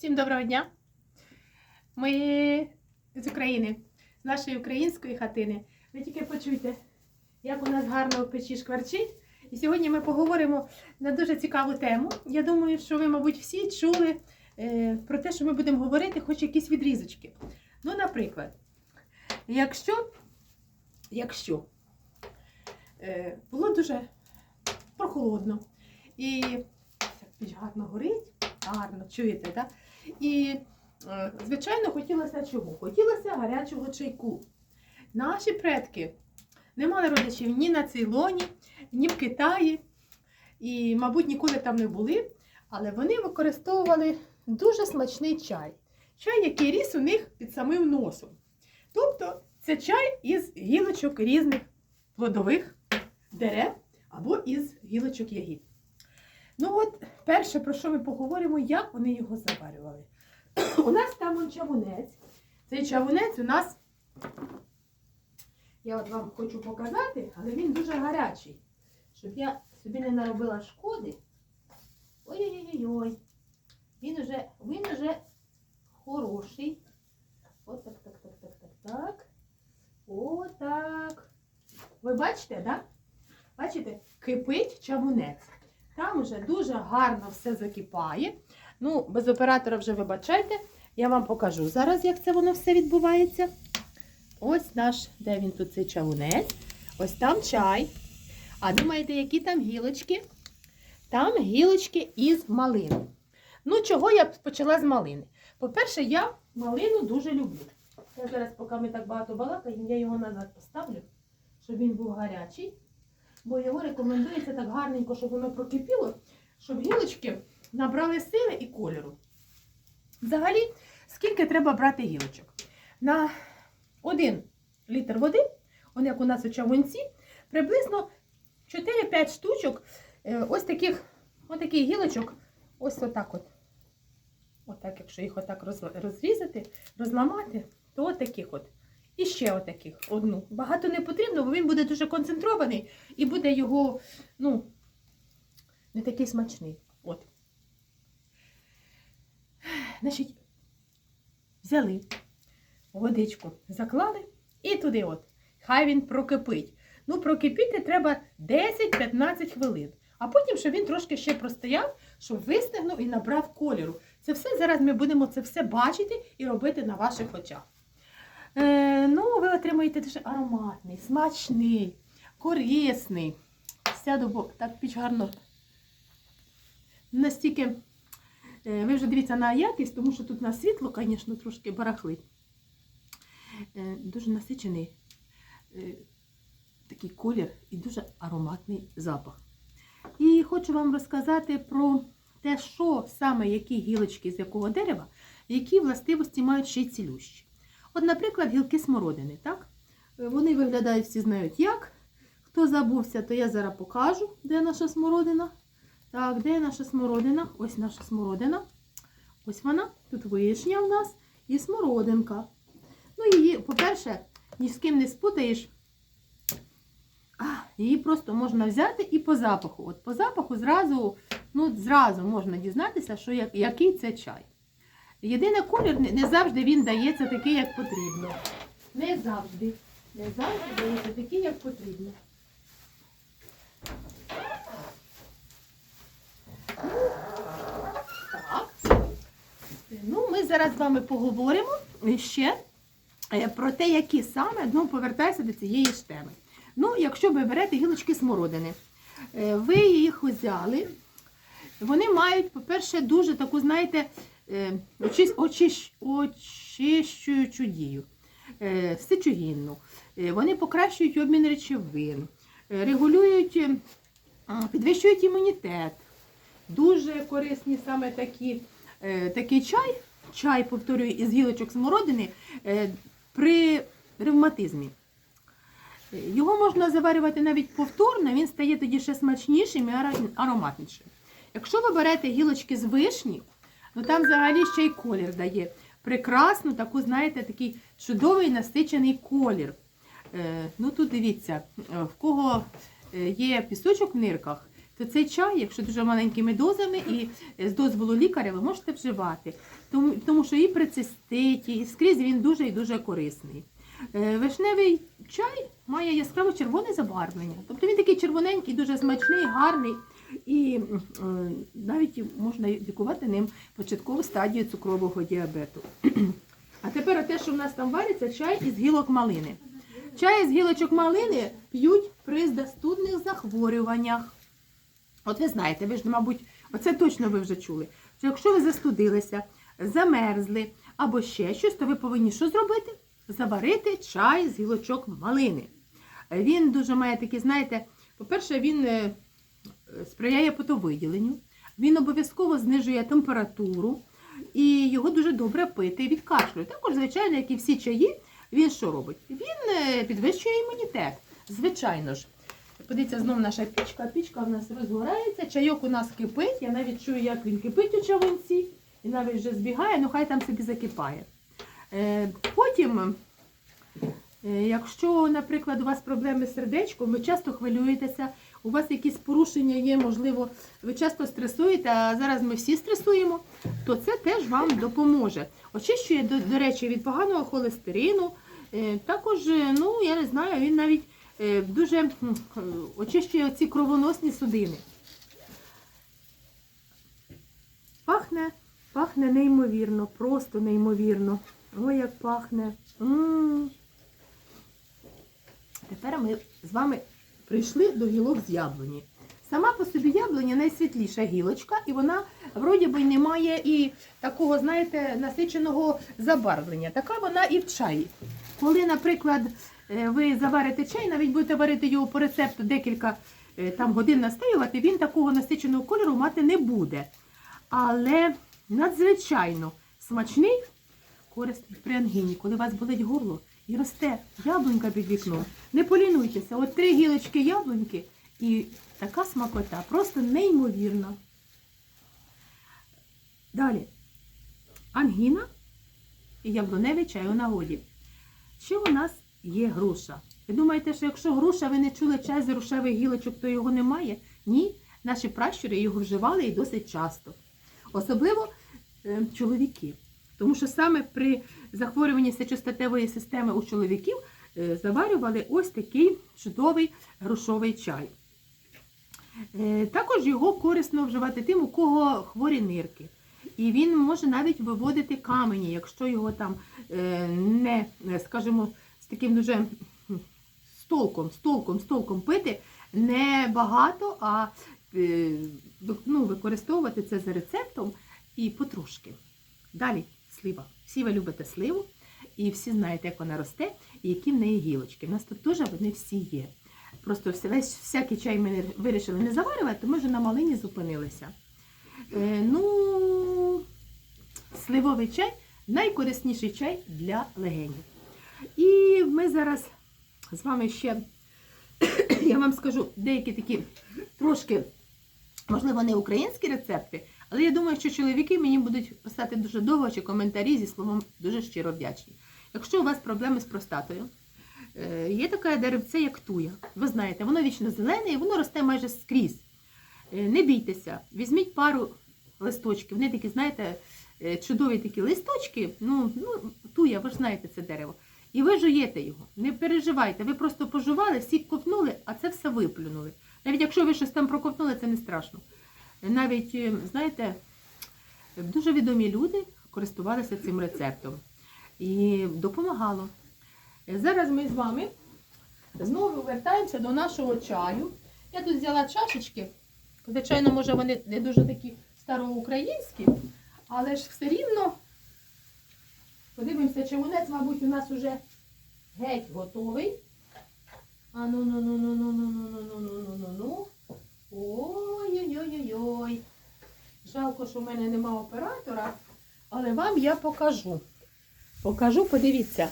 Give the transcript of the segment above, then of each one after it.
Всім доброго дня! Ми з України, з нашої української хатини. Ви тільки почуйте, як у нас гарно в печі шкварчить. І сьогодні ми поговоримо на дуже цікаву тему. Я думаю, що ви, мабуть, всі чули е, про те, що ми будемо говорити, хоч якісь відрізочки. Ну, наприклад, якщо, якщо е, було дуже прохолодно і піч гарно горить, гарно, чуєте, так? І, е, звичайно, хотілося чого? Хотілося гарячого чайку. Наші предки не мали родичів ні на Цейлоні, ні в Китаї, і, мабуть, ніколи там не були, але вони використовували дуже смачний чай. Чай, який ріс у них під самим носом. Тобто це чай із гілочок різних плодових дерев або із гілочок ягід. Ну от, перше, про що ми поговоримо, як вони його заварювали. У нас там он чавунець. Цей чавунець у нас, я от вам хочу показати, але він дуже гарячий. Щоб я собі не наробила шкоди. Ой-ой-ой. Він уже, він уже хороший. От так, так, так, так, так, так. Отак. Ви бачите, так? Да? Бачите, кипить чавунець. Там вже дуже гарно все закипає. Ну, без оператора вже вибачайте, я вам покажу зараз, як це воно все відбувається. Ось наш, де він тут цей чавунець. Ось там чай. А думаєте, які там гілочки? Там гілочки із малини. Ну, чого я почала з малини? По-перше, я малину дуже люблю. Я зараз, поки ми так багато балакаємо, я його назад поставлю, щоб він був гарячий бо його рекомендується так гарненько, щоб воно прокипіло, щоб гілочки набрали сили і кольору. Взагалі, скільки треба брати гілочок? На 1 літр води, он як у нас у чавунці, приблизно 4-5 штучок е, ось таких ось гілочок, ось отак от. Отак, якщо їх отак розрізати, розламати, то от таких от. І ще отаких одну. Багато не потрібно, бо він буде дуже концентрований і буде його, ну, не такий смачний. От. Значить, взяли водичку, заклали і туди от. Хай він прокипить. Ну, прокипіти треба 10-15 хвилин. А потім, щоб він трошки ще простояв, щоб вистигнув і набрав кольору. Це все зараз ми будемо це все бачити і робити на ваших очах. Е, ну, ви отримаєте дуже ароматний, смачний, корисний. Сяду, бо так піч гарно. Настільки, ви вже дивіться на якість, тому що тут на світло, звісно, трошки барахлить. Е, дуже насичений е, такий колір і дуже ароматний запах. І хочу вам розказати про те, що саме які гілочки з якого дерева, які властивості мають ще й цілющі. От, наприклад, гілки смородини, так? Е, Вони виглядають, всі знають як. Хто забувся, то я зараз покажу, де наша смородина. Так, де наша смородина? Ось наша смородина. Ось вона. Тут вишня у нас і смородинка. Ну, її, по-перше, ні з ким не спутаєш. Її просто можна взяти і по запаху. От по запаху зразу, ну, зразу можна дізнатися, що, як- який це чай. Єдине колір не завжди він дається такий, як потрібно. Не завжди. Не завжди дається такий, як потрібно. Ну, ми зараз з вами поговоримо ще е, про те, які саме, ну, повертайся до цієї ж теми. Ну, якщо ви берете гілочки смородини, е, ви їх взяли, вони мають, по-перше, дуже таку, знаєте, е, очищ- очищуючу дію, сечогінну. Вони покращують обмін речовин, регулюють, підвищують імунітет. Дуже корисні саме такі, такий чай, чай, повторюю, із гілочок смородини е, при ревматизмі. Е, Його можна заварювати навіть повторно, він стає тоді ще смачнішим і ароматнішим. Якщо ви берете гілочки з вишні, ну там взагалі ще й колір дає. Прекрасну, таку, знаєте, такий чудовий насичений колір. Е, ну тут дивіться, е, в кого е, є пісочок в нирках, то цей чай, якщо дуже маленькими дозами і з дозволу лікаря, ви можете вживати. Тому, тому що і при циститі, і скрізь він дуже і дуже корисний. Е, Вишневий чай має яскраво червоне забарвлення. Тобто він такий червоненький, дуже смачний, гарний. І е, навіть можна лікувати ним початкову стадію цукрового діабету. А тепер те, що в нас там вариться, чай із гілок малини. Чай із гілочок малини п'ють при застудних захворюваннях. От ви знаєте, ви ж, мабуть, оце точно ви вже чули. Що якщо ви застудилися, замерзли або ще щось, то ви повинні що зробити? Заварити чай з гілочок малини. Він дуже має такі, знаєте, по-перше, він е, сприяє потовиділенню, він обов'язково знижує температуру і його дуже добре пити від кашлю. Також, звичайно, як і всі чаї, він що робить? Він е, підвищує імунітет. Звичайно ж. Подивіться, знов наша пічка. Пічка в нас розгорається, чайок у нас кипить. Я навіть чую, як він кипить у чавунці. І навіть вже збігає, ну хай там собі закипає. Е, Потім, е, якщо, наприклад, у вас проблеми з сердечком, ви часто хвилюєтеся, у вас якісь порушення є, можливо, ви часто стресуєте, а зараз ми всі стресуємо, то це теж вам допоможе. Очищує, до, до речі, від поганого холестерину. Е, Також, ну, я не знаю, він навіть дуже е, очищує ці кровоносні судини. Пахне, пахне неймовірно, просто неймовірно. Ой, як пахне. М. Тепер ми з вами прийшли до гілок з яблуні. Сама по собі яблуня найсвітліша гілочка, і вона вроді би не має і такого, знаєте, насиченого забарвлення. Така вона і в чаї. Коли, наприклад, ви заварите чай, навіть будете варити його по рецепту декілька е, там, годин настоювати, він такого насиченого кольору мати не буде. Але надзвичайно смачний корисний при ангіні, коли у вас болить горло і росте яблунька під вікном. Не полінуйтеся, от три гілочки яблуньки і така смакота, просто неймовірна. Далі. Ангіна і яблуневий чай у нагоді. Ще у нас є груша. Ви думаєте, що якщо груша, ви не чули чай з грушевих гілочок, то його немає? Ні, наші пращури його вживали і досить часто. Особливо е, чоловіки. Тому що саме при захворюванні сечостатевої системи у чоловіків е, заварювали ось такий чудовий грушовий чай. Е, Також його корисно вживати тим, у кого хворі нирки. І він може навіть виводити камені, якщо його там е, не, скажімо, таким дуже з толком, з толком, з толком пити не багато, а е, ну, використовувати це за рецептом і потрошки. Далі слива. Всі ви любите сливу, і всі знаєте, як вона росте, і які в неї гілочки. У нас тут теж вони всі є. Просто весь всякий чай ми вирішили не заварювати, то ми вже на малині зупинилися. Е, ну, сливовий чай найкорисніший чай для легенів. І ми зараз з вами ще, я вам скажу, деякі такі трошки, можливо, не українські рецепти, але я думаю, що чоловіки мені будуть писати дуже довго чи коментарі зі словом дуже щиро вдячні. Якщо у вас проблеми з простатою, е, є таке деревце, як туя. Ви знаєте, воно вічно зелене і воно росте майже скрізь. Е, Не бійтеся, візьміть пару листочків. Вони такі, знаєте, е, чудові такі листочки. Ну, ну туя, ви ж знаєте це дерево. І ви жуєте його. Не переживайте, ви просто пожували, всі ковтнули, а це все виплюнули. Навіть якщо ви щось там проковтнули, це не страшно. Навіть, е, знаєте, дуже відомі люди користувалися цим рецептом. І допомагало. Зараз ми з вами знову вертаємося до нашого чаю. Я тут взяла чашечки. Звичайно, може, вони не дуже такі староукраїнські, але ж все рівно. Подивимося, чавунець, мабуть, у нас уже геть готовий. А ну ну ну ну ну ну ну ну ну ну ну ну Ой-ой-ой-ой. Жалко, що в мене нема оператора, але вам я покажу. Покажу, подивіться,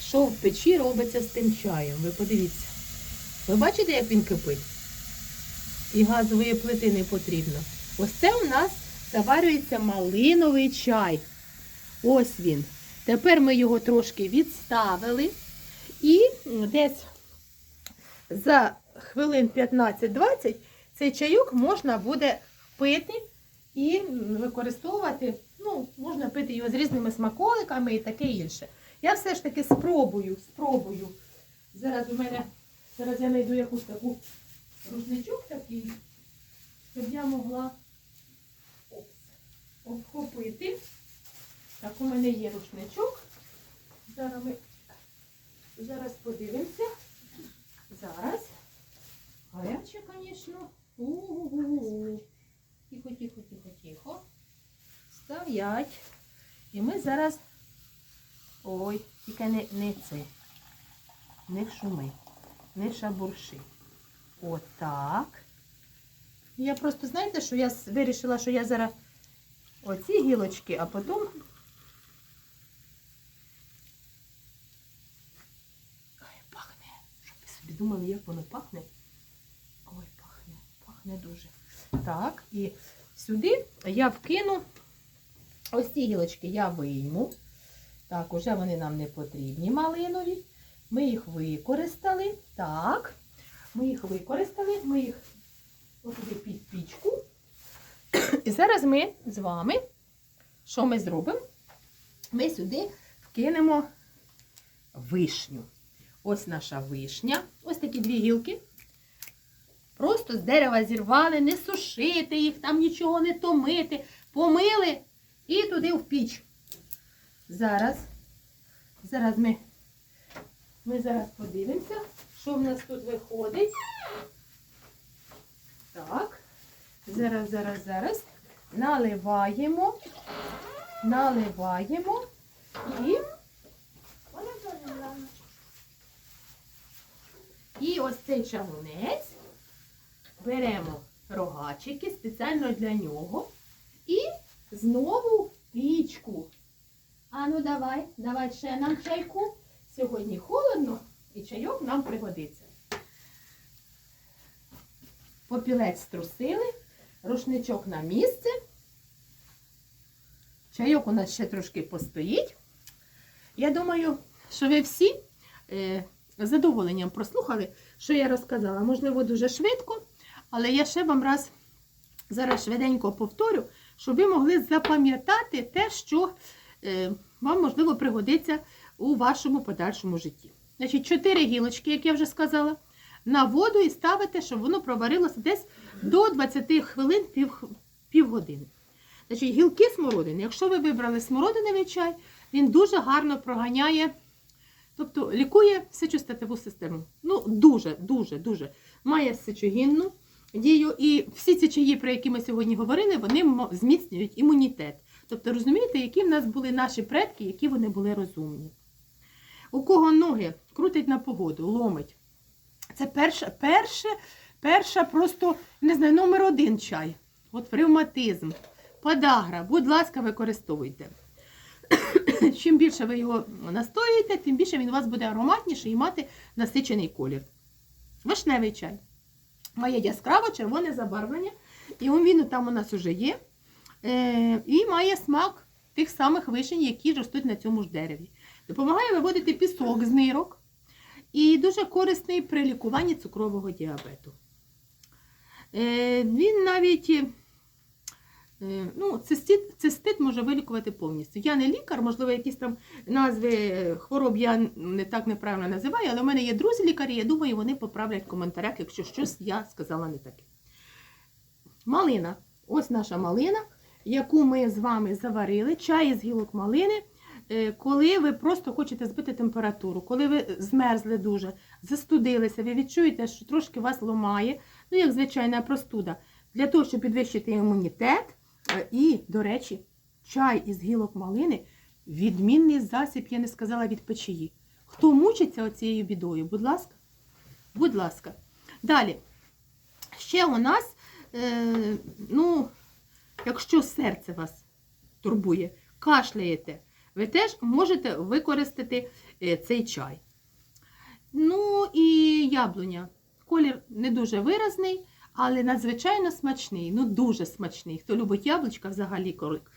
що в печі робиться з тим чаєм. Ви подивіться. Ви бачите, як він кипить? І газової плити не потрібно. Ось це у нас заварюється малиновий чай. Ось він. Тепер ми його трошки відставили. І десь за хвилин 15-20 цей чайок можна буде пити і використовувати. Ну, можна пити його з різними смаколиками і таке інше. Я все ж таки спробую, спробую. Зараз у мене, зараз я знайду якусь таку рушничок такий, щоб я могла обхопити. Так, у мене є рушничок. Зараз ми зараз подивимося. Зараз. Гаряче, звісно. У-у-у. Тихо, тихо, тихо, тихо. Стоять. І ми зараз. Ой, тільки не, не це. Не шуми, не шабурши. Отак. Я просто, знаєте, що я вирішила, що я зараз оці гілочки, а потім. Ой, пахне. Щоб ви собі думали, як воно пахне. Ой, пахне, пахне дуже. Так, і сюди я вкину ось ці гілочки я вийму. Так, уже вони нам не потрібні малинові. Ми їх використали. Так, ми їх використали, ми їх отуди під пічку. І зараз ми з вами, що ми зробимо? Ми сюди вкинемо вишню. Ось наша вишня. Ось такі дві гілки. Просто з дерева зірвали, не сушити їх, там нічого не томити. Помили і туди в піч. Зараз, зараз ми, ми зараз подивимося, що в нас тут виходить. Так. Зараз, зараз, зараз. Наливаємо. Наливаємо. І, і ось цей чавунець беремо рогачики спеціально для нього. І знову пічку. А ну давай, давай ще нам чайку. Сьогодні холодно і чайок нам пригодиться. Попілець струсили, рушничок на місце. Чайок у нас ще трошки постоїть. Я думаю, що ви всі е, з задоволенням прослухали, що я розказала. Можливо, дуже швидко, але я ще вам раз зараз швиденько повторю, щоб ви могли запам'ятати те, що е, вам, можливо, пригодиться у вашому подальшому житті. Значить, чотири гілочки, як я вже сказала, на воду і ставите, щоб воно проварилося десь до 20 хвилин пів, півгодини. Значить, гілки смородини. Якщо ви вибрали смородиновий чай, він дуже гарно проганяє, тобто лікує сечостатеву систему. Ну, дуже, дуже, дуже. Має сечогінну дію. І всі ці чаї, про які ми сьогодні говорили, вони зміцнюють імунітет. Тобто, розумієте, які в нас були наші предки, які вони були розумні. У кого ноги крутить на погоду, ломить. Це перша, перше, перша просто, не знаю, номер один чай. От ревматизм, подагра, будь ласка, використовуйте. Чим більше ви його настоюєте, тим більше він у вас буде ароматніший і мати насичений колір. Вишневий чай. Має яскраво червоне забарвлення, і він там у нас вже є. Е, і має смак тих самих вишень, які ростуть на цьому ж дереві. Допомагає виводити пісок з нирок і дуже корисний при лікуванні цукрового діабету. Е, він навіть ну, цистит, цистит може вилікувати повністю. Я не лікар, можливо, якісь там назви хвороб я не так неправильно називаю, але в мене є друзі лікарі, я думаю, вони поправлять в коментарях, якщо щось я сказала не таке. Малина. Ось наша малина, яку ми з вами заварили, чай з гілок малини. Е, Коли ви просто хочете збити температуру, коли ви змерзли дуже, застудилися, ви відчуєте, що трошки вас ломає, ну як звичайна простуда, для того, щоб підвищити імунітет. І, до речі, чай із гілок малини відмінний засіб, я не сказала, від печії. Хто мучиться оцією бідою, будь ласка, будь ласка. Далі. Ще у нас, е, ну, якщо серце вас турбує, кашляєте, ви теж можете використати е, цей чай. Ну і яблуня. Колір не дуже виразний, але надзвичайно смачний. Ну, дуже смачний. Хто любить яблучка, взагалі корик.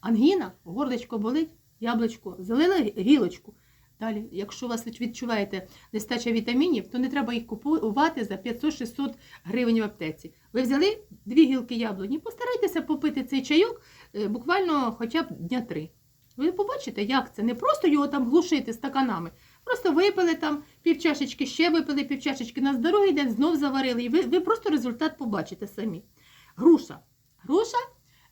Ангіна, горлечко болить, яблучко, залили гілочку. Далі, якщо у вас відчуваєте нестача вітамінів, то не треба їх купувати за 500-600 гривень в аптеці. Ви взяли дві гілки яблуні, постарайтеся попити цей чайок е, буквально хоча б дня три. Ви побачите, як це. Не просто його там глушити стаканами. Просто випили там півчашечки, ще випили півчашечки на здоровий день, знов заварили. І ви, ви просто результат побачите самі. Груша. Груша,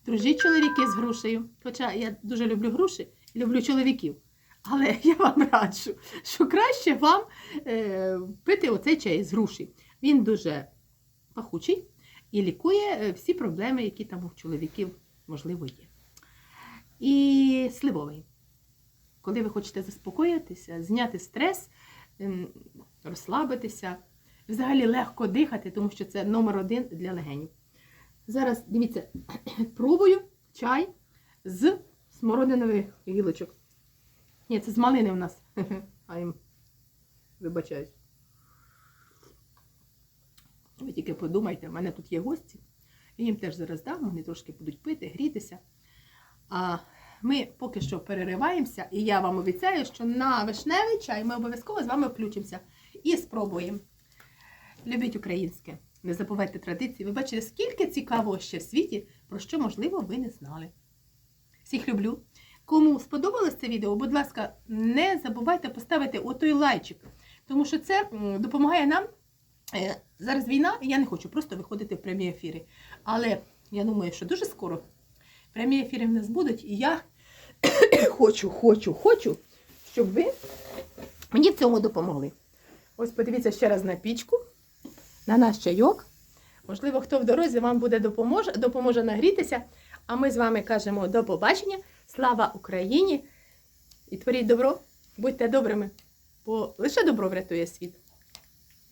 дружіть чоловіки з грушею. Хоча я дуже люблю груші люблю чоловіків. Але я вам раджу, що краще вам е, пити оцей чай з груші. Він дуже пахучий і лікує е, всі проблеми, які там у чоловіків, можливо, є. І сливовий. Коли ви хочете заспокоїтися, зняти стрес, ем, розслабитися, взагалі легко дихати, тому що це номер один для легенів. Зараз, дивіться, пробую чай з смородинових гілочок. Ні, це з малини в нас. А їм вибачаюсь. Ви тільки подумайте, в мене тут є гості. Я їм теж зараз дам, вони трошки будуть пити, грітися. А ми поки що перериваємося, і я вам обіцяю, що на вишневий чай ми обов'язково з вами включимося і спробуємо. Любіть українське, не забувайте традиції. Ви бачите, скільки цікавого ще в світі, про що, можливо, ви не знали. Всіх люблю. Кому сподобалось це відео, будь ласка, не забувайте поставити отой лайчик, тому що це допомагає нам. Е, Зараз війна, і я не хочу просто виходити в прямі ефіри. Але я думаю, що дуже скоро прямі ефіри в нас будуть, і я хочу, хочу, хочу, щоб ви мені в цьому допомогли. Ось подивіться ще раз на пічку, на наш чайок. Можливо, хто в дорозі вам буде допоможе, допоможе нагрітися. А ми з вами кажемо до побачення. Слава Україні! І творіть добро, будьте добрими, бо лише добро врятує світ.